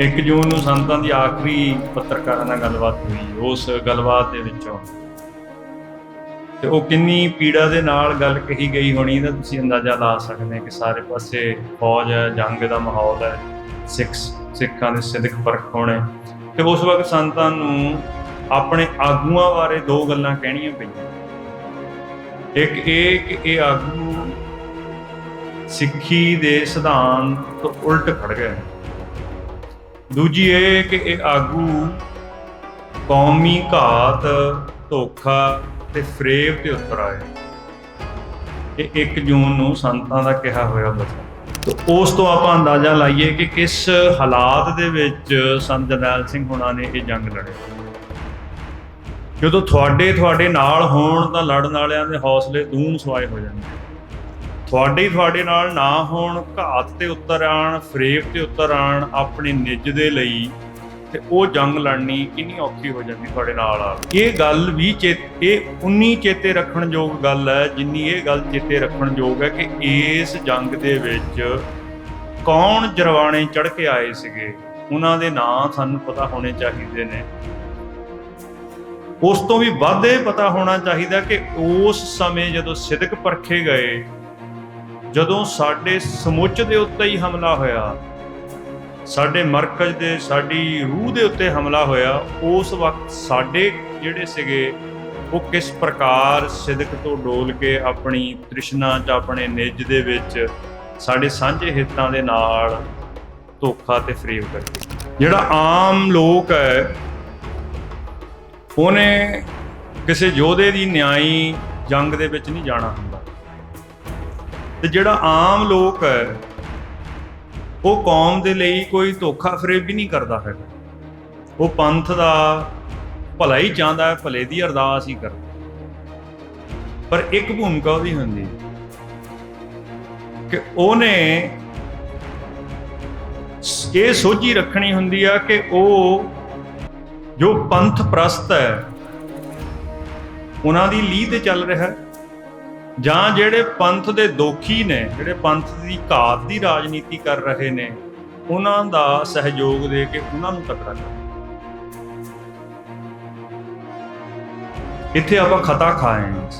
1 ਜੂਨ ਨੂੰ ਸੰਤਾਂ ਦੀ ਆਖਰੀ ਪੱਤਰਕਾਰਾਂ ਨਾਲ ਗੱਲਬਾਤ ਹੋਈ, ਉਸ ਗੱਲਬਾਤ ਦੇ ਵਿੱਚੋਂ। ਤੇ ਉਹ ਕਿੰਨੀ ਪੀੜਾ ਦੇ ਨਾਲ ਗੱਲ ਕਹੀ ਗਈ ਹੋਣੀ ਇਹਦਾ ਤੁਸੀਂ ਅੰਦਾਜ਼ਾ ਲਾ ਸਕਦੇ ਹੋ ਕਿ ਸਾਰੇ ਪਾਸੇ ਫੌਜ ਹੈ, ਜੰਗ ਦਾ ਮਾਹੌਲ ਹੈ, ਸਿੱਖ, ਸਿੱਖਾਂ ਦੇ ਸਿੱਧਕ ਪਰਖ ਹੋਣੇ। ਤੇ ਉਸ ਵਕਤ ਸੰਤਾਂ ਨੂੰ ਆਪਣੇ ਆਗੂਆਂ ਬਾਰੇ ਦੋ ਗੱਲਾਂ ਕਹਿਣੀਆਂ ਪਈਆਂ। ਇੱਕ ਇਹ ਕਿ ਇਹ ਆਗੂ ਸਿੱਖੀ ਦੇ ਸਿਧਾਂਤ ਤੋਂ ਉਲਟ ਖੜ ਗਏ। ਦੂਜੀ ਇਹ ਕਿ ਇਹ ਆਗੂ ਕੌਮੀ ਘਾਤ, ਧੋਖਾ ਤੇ ਫਰੇਬ ਤੇ ਉਤਰ ਆਏ। ਇਹ 1 ਜੂਨ ਨੂੰ ਸੰਤਾਂ ਦਾ ਕਿਹਾ ਹੋਇਆ ਬਚਨ। ਤੇ ਉਸ ਤੋਂ ਆਪਾਂ ਅੰਦਾਜ਼ਾ ਲਾਈਏ ਕਿ ਕਿਸ ਹਾਲਾਤ ਦੇ ਵਿੱਚ ਸੰਤ ਜਰਨੈਲ ਸਿੰਘ ਹੁਣਾਂ ਨੇ ਇਹ ਜੰਗ ਲੜੀ। ਜਦੋਂ ਤੁਹਾਡੇ ਤੁਹਾਡੇ ਨਾਲ ਹੋਣ ਤਾਂ ਲੜਨ ਵਾਲਿਆਂ ਦੇ ਹੌਸਲੇ ਦੂਣ ਸਵਾਏ ਹੋ ਜਾਂਦੇ। ਤੁਹਾਡੇ ਤੁਹਾਡੇ ਨਾਲ ਨਾ ਹੋਣ, ਘਾਤ ਤੇ ਉਤਰ ਆਣ, ਫਰੇਬ ਤੇ ਉਤਰ ਆਣ ਆਪਣੇ ਨਿੱਜ ਦੇ ਲਈ ਤੇ ਉਹ ਜੰਗ ਲੜਨੀ ਕਿੰਨੀ ਔਖੀ ਹੋ ਜਾਂਦੀ ਤੁਹਾਡੇ ਨਾਲ ਆ। ਇਹ ਗੱਲ ਵੀ ਚੇਤ ਇਹ ਉਨੀ ਚੇਤੇ ਰੱਖਣ ਯੋਗ ਗੱਲ ਹੈ, ਜਿੰਨੀ ਇਹ ਗੱਲ ਚੇਤੇ ਰੱਖਣ ਯੋਗ ਹੈ ਕਿ ਇਸ ਜੰਗ ਦੇ ਵਿੱਚ ਕੌਣ ਜਰਵਾਣੇ ਚੜ ਕੇ ਆਏ ਸੀਗੇ, ਉਹਨਾਂ ਦੇ ਨਾਂ ਸਾਨੂੰ ਪਤਾ ਹੋਣੇ ਚਾਹੀਦੇ ਨੇ। ਉਸ ਤੋਂ ਵੀ ਵੱਧ ਇਹ ਪਤਾ ਹੋਣਾ ਚਾਹੀਦਾ ਕਿ ਉਸ ਸਮੇਂ ਜਦੋਂ ਸਿਦਕ ਪਰਖੇ ਗਏ ਜਦੋਂ ਸਾਡੇ ਸਮੁੱਚ ਦੇ ਉੱਤੇ ਹੀ ਹਮਲਾ ਹੋਇਆ, ਸਾਡੇ ਮਰਕਜ਼ ਦੇ, ਸਾਡੀ ਰੂਹ ਦੇ ਉੱਤੇ ਹਮਲਾ ਹੋਇਆ, ਉਸ ਵਕਤ ਸਾਡੇ ਜਿਹੜੇ ਸੀਗੇ, ਉਹ ਕਿਸ ਪ੍ਰਕਾਰ ਸਿਦਕ ਤੋਂ ਡੋਲ ਕੇ ਆਪਣੀ ਤ੍ਰਿਸ਼ਨਾ ਚ ਆਪਣੇ ਨਿੱਜ ਦੇ ਵਿੱਚ ਸਾਡੇ ਸਾਂਝੇ ਹਿੱਤਾਂ ਦੇ ਨਾਲ ਧੋਖਾ ਤੇ ਫਰੇਬ ਕਰਕੇ ਜਿਹੜਾ ਆਮ ਲੋਕ ਹੈ, ਉਹਨੇ ਕਿਸੇ ਯੋਧੇ ਦੀ ਨਿਆਈ ਜੰਗ ਦੇ ਵਿੱਚ ਨਹੀਂ ਜਾਣਾ। ਤੇ ਜਿਹੜਾ ਆਮ ਲੋਕ ਹੈ, ਉਹ ਕੌਮ ਦੇ ਲਈ ਕੋਈ ਧੋਖਾ ਫਰੇਬ ਵੀ ਨਹੀਂ ਕਰਦਾ ਹੈਗਾ। ਉਹ ਪੰਥ ਦਾ ਭਲਾ ਹੀ ਚਾਹੁੰਦਾ ਹੈ, ਭਲੇ ਦੀ ਅਰਦਾਸ ਹੀ ਕਰਦਾ ਪਰ ਇੱਕ ਭੂਮਿਕਾ ਉਹਦੀ ਹੁੰਦੀ ਕਿ ਉਹਨੇ ਇਹ ਸੋਝੀ ਰੱਖਣੀ ਹੁੰਦੀ ਆ ਕਿ ਉਹ ਜੋ ਪੰਥ ਪ੍ਰਸਤ ਹੈ, ਉਹਨਾਂ ਦੀ ਲੀਹ ਤੇ ਚੱਲ ਰਿਹਾ ਹੈ। ਜਾਂ ਜਿਹੜੇ ਪੰਥ ਦੇ ਦੋਖੀ ਨੇ, ਜਿਹੜੇ ਪੰਥ ਦੀ ਘਾਤ ਦੀ ਰਾਜਨੀਤੀ ਕਰ ਰਹੇ ਨੇ, ਉਹਨਾਂ ਦਾ ਸਹਿਯੋਗ ਦੇ ਕੇ ਉਹਨਾਂ ਨੂੰ ਤਕੜਾ ਕਰ ਇੱਥੇ ਆਪਾਂ ਖਤਾ ਖਾਏ ਹਾਂ